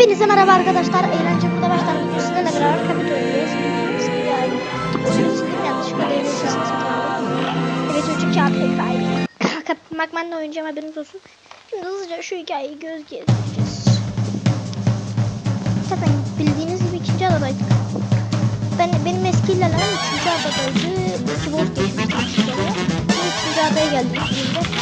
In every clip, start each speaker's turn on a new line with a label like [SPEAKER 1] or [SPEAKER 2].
[SPEAKER 1] Hepinize merhaba arkadaşlar. Eğlence burada başlar. Bugün sizinle beraber kapit oynayacağız. Özür dilerim yanlışlıkla devlet sesini Evet çocuk kağıt hikaye. Kapit Magman'la oynayacağım haberiniz olsun. Şimdi hızlıca şu hikayeyi göz gezdireceğiz. Zaten bildiğiniz gibi ikinci adadaydık. Ben, benim eski ilerlem üçüncü adadaydı. İki aşağıya. Şimdi üçüncü adaya geldik. Şaka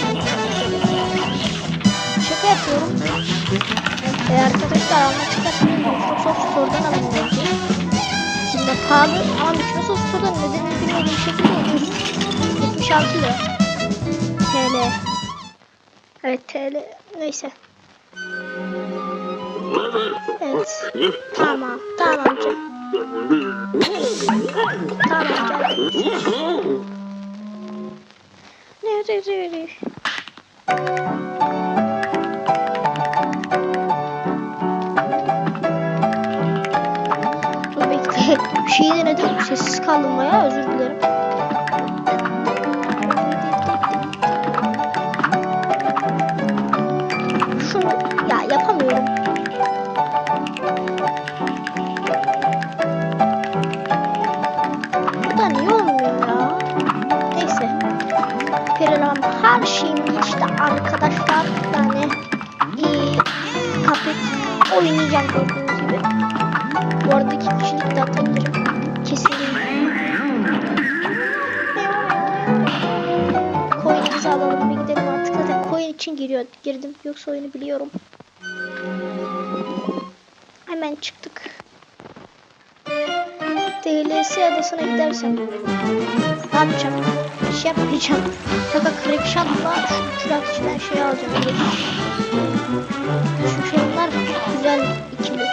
[SPEAKER 1] Ee, arkadaşlar almak isterseniz Microsoft Store'dan alın bence. Şimdi pahalı ama Microsoft Store'dan nedenini bilmediğim şekilde alıyoruz. 76 lira. TL. Evet TL. Neyse. Evet. Tamam. Tamam amca. Tamam gel. Nerede? Dur Sessiz kaldım bayağı. Özür dilerim. Şunu ya yapamıyorum. Bu da niye olmuyor ya? Neyse. Perilam her şeyim geçti arkadaşlar. Yani iyi kapet oynayacağım gördüğünüz gibi. Bu arada iki kişilik de atabilirim. Kesinlikle. Alalım bir gidelim artık. Zaten coin için giriyor, girdim. Yoksa oyunu biliyorum. Hemen çıktık. DLS adasına gidersem ne yapacağım? Bir şey yapmayacağım. Fakat Crackshot'la şu kürat içinden şey alacağım. Çünkü onlar güzel ikili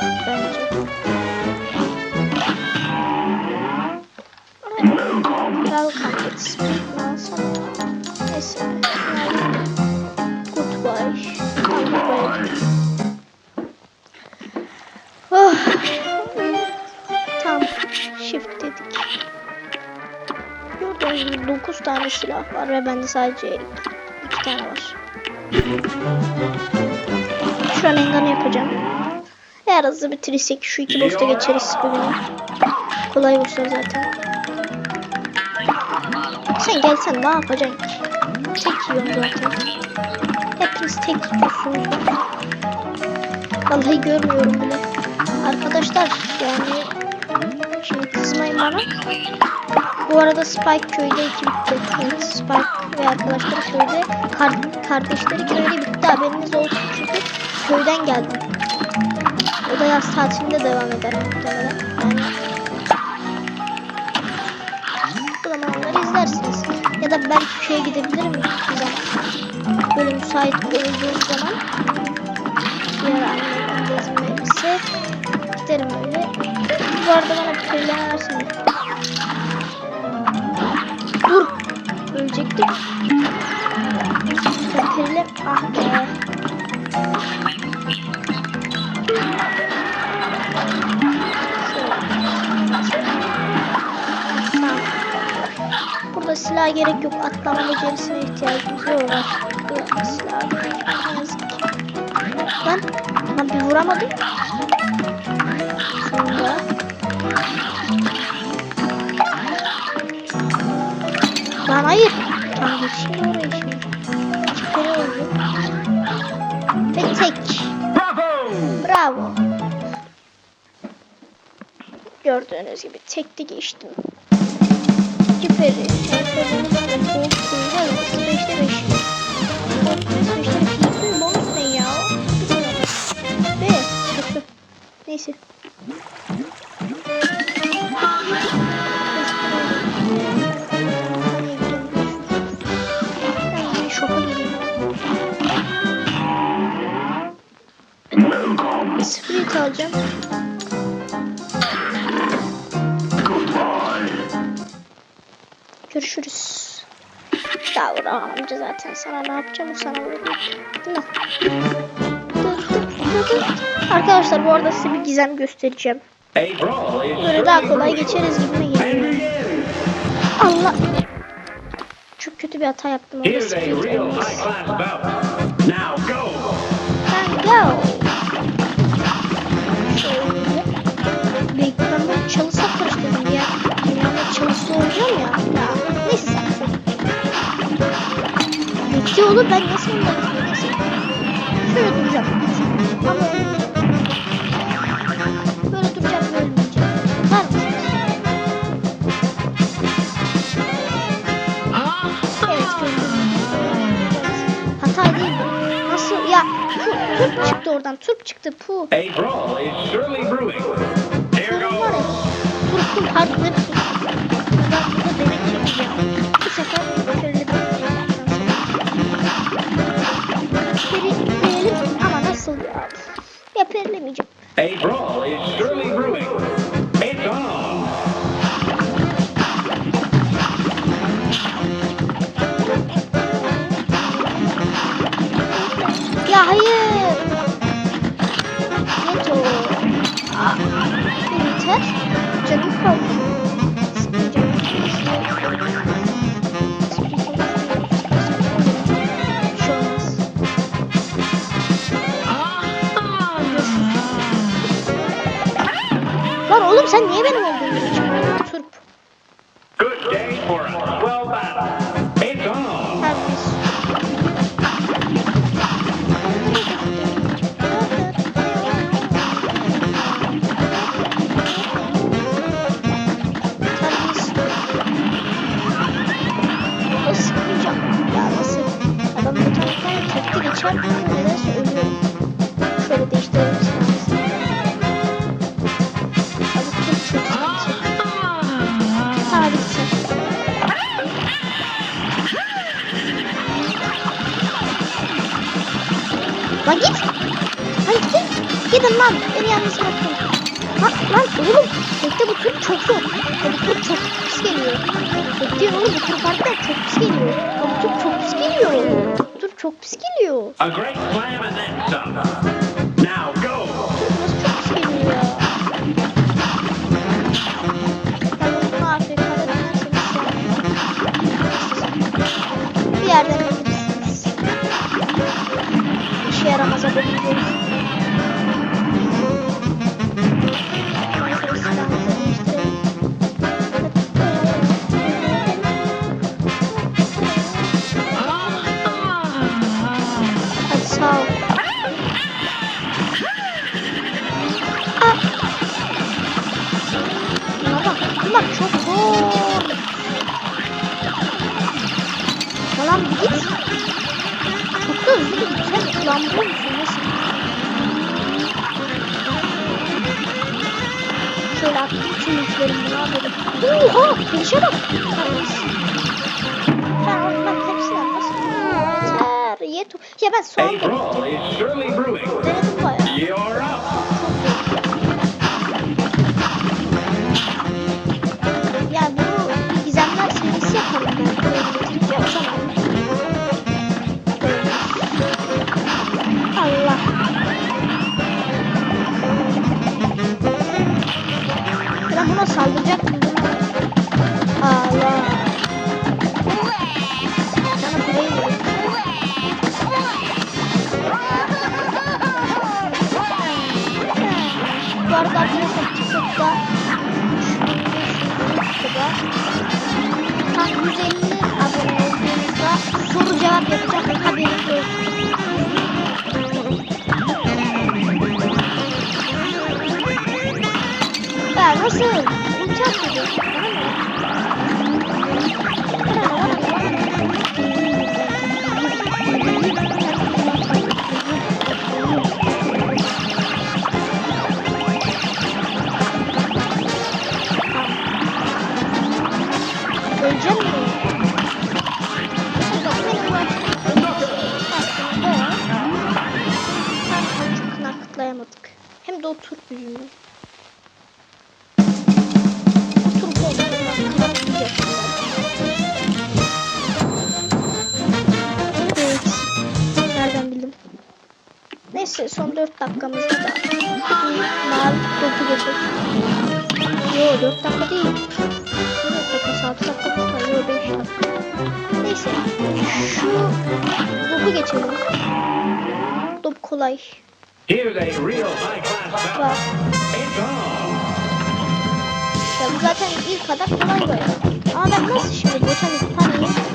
[SPEAKER 1] silah var ve bende sadece 2 tane var. Şu an enganı yapacağım. Eğer hızlı bitirirsek şu iki boss'ta geçeriz bugün. Kolay bosslar zaten. Sen gelsen ne yapacaksın ki? Tek yiyorum zaten. Hepiniz tek yiyorsunuz. Vallahi görmüyorum bile. Arkadaşlar yani şimdi kızmayın bana. Bu arada Spike köyde iki bitti. Spike ve arkadaşları köyde kar- kardeşleri köyde bitti haberiniz olsun çünkü köyden geldim. O da yaz tatilinde devam eder muhtemelen. Yani o zaman onları izlersiniz. Ya da ben köye gidebilirim bir zaman. Böyle müsait olduğum zaman. Ara annemden de izin verirse giderim öyle. Bu arada Silah gerek yok. Atlama becerisine ihtiyacımız yok. Ki. Lan, lan bir vuramadım. Sonra. Lan hayır. Tam geçeyim oraya şimdi. Çıkarı. Ve tek. Bravo. Gördüğünüz gibi tekti geçtim. Ciperi. Şarkılarımız da bol kuyruğu arası 5'te 5. 5'te 5. Bonus ne ya? Be. Kötü. Neyse. Spirit alacağım. Görüşürüz. Davra amca zaten sana ne yapacağım sana vurayım. Arkadaşlar bu arada size bir gizem göstereceğim. Böyle daha kolay geçeriz gibi geliyor. Allah. Çok kötü bir hata yaptım. Orada
[SPEAKER 2] sprint olmaz.
[SPEAKER 1] go.
[SPEAKER 2] Şöyle.
[SPEAKER 1] Ben
[SPEAKER 2] böyle çalısa ya. Yani çalısı
[SPEAKER 1] olacağım ya. ya. Ulti olur ben nasıl. Şöyle duracağım. Ama. Böyle duracağım ve ölmeyeceğim. Var mısınız? Evet gördüm. Hata değil mi? Nasıl? Ya turp çıktı oradan. Turp çıktı. Puh.
[SPEAKER 2] A brawl is surely brewing. Here goes.
[SPEAKER 1] Turp'un harfleri turp. Ben burada denek çekeceğim. Bu sefer şöyle Perileyelim ama nasıl ya? Ya perilemeyeceğim.
[SPEAKER 2] A is surely brewing.
[SPEAKER 1] Lan git. Lan gidin. Gidin lan. Beni yalnız bırakın. Lan, lan oğlum. Bekle bu tur çok zor. Ya bu tur çok pis geliyor. Bekleyin oğlum bu tur harbiden çok pis geliyor. Ya bu tur çok pis geliyor. Bu tur çok pis geliyor. Bir git. Çok da hızlı. Sen kullanmıyor musun? Nasıl? Şöyle attım tüm yüklerim buna böyle. Oha! Gelişe bak. Ben onu bak hepsini nasıl? Yeter. Yeter. Ya ben soğan da denedim bayağı. Ben nasıl? Ulti atıyor. Öleceğim mi? Nakıtlayamadık. Hem de o tur. Son 4 dakikamızda da mavi topu geçelim. Yo 4 dakika değil. 4 dakika 6 dakika var. Yo 5 dakika. Neyse. Şu topu geçelim. Top kolay. Bak. Ya bu zaten ilk kadar kolay bayağı. Ama ben nasıl şimdi botanik paniği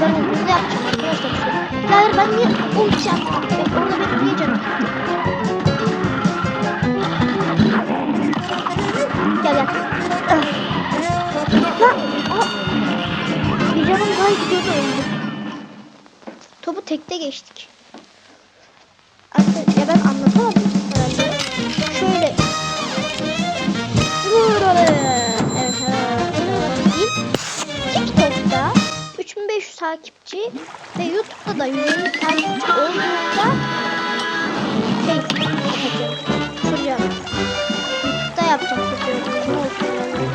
[SPEAKER 1] beraber olduğunda yapacağım arkadaşlar. Ya hayır ben niye ulti yaptım? Ben orada benim niye canım gitti? Gel gel. Lan! Bir canım daha gidiyordu öldü. Topu tekte geçtik. Takipçi ve YouTube'da da 150 takipçi olduğunda şey. Soracağım. YouTube'da yapacağım soracağım. Ne olsun yani.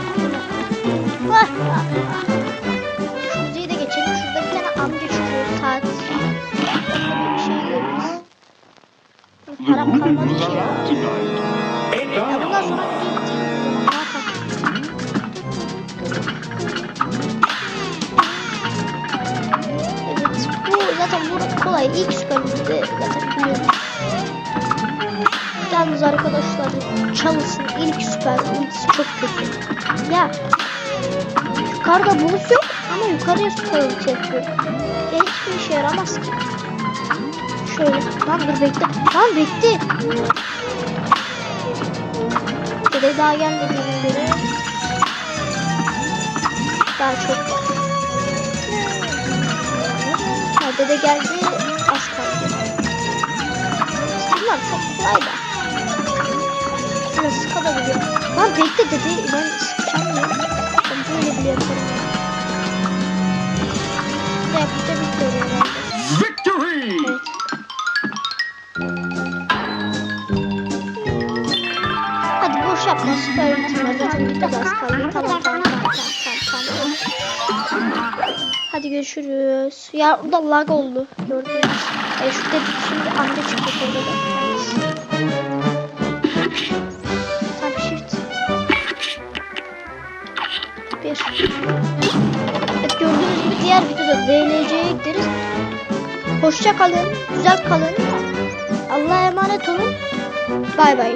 [SPEAKER 1] Vah vah vah. Şu müziği de geçelim. Şurada bir tane amca çıkıyor saat. Onunla bir şey görürüz. Param kalmadı ki ya.
[SPEAKER 2] It's
[SPEAKER 1] Ya bundan
[SPEAKER 2] on.
[SPEAKER 1] sonra bu kolay ilk süperimizde zaten. Yalnız arkadaşlar Çalıs'ın ilk süper ultisi çok kötü. Ya yukarıda bulus yok ama yukarıya süper ulti yapıyor. Ya hiçbir işe yaramaz ki. Şöyle lan dur bekle. Lan bekle. Dede daha gelmediğine göre daha çok var. Dede geldi Kolay da. Şöyle sıkabiliyor. Lan bekle dede ben sıkacağım ya. Ben böyle bile yaparım.
[SPEAKER 2] Victory!
[SPEAKER 1] Hadi boş yapma süper bir de az. Hadi görüşürüz. Ya orada lag oldu gördünüz. E şurada bir şimdi amca çıktı orada da. Bir. Evet gördüğünüz gibi diğer videoda DLC'ye gideriz. Hoşça kalın, güzel kalın. Allah'a emanet olun. Bay bay.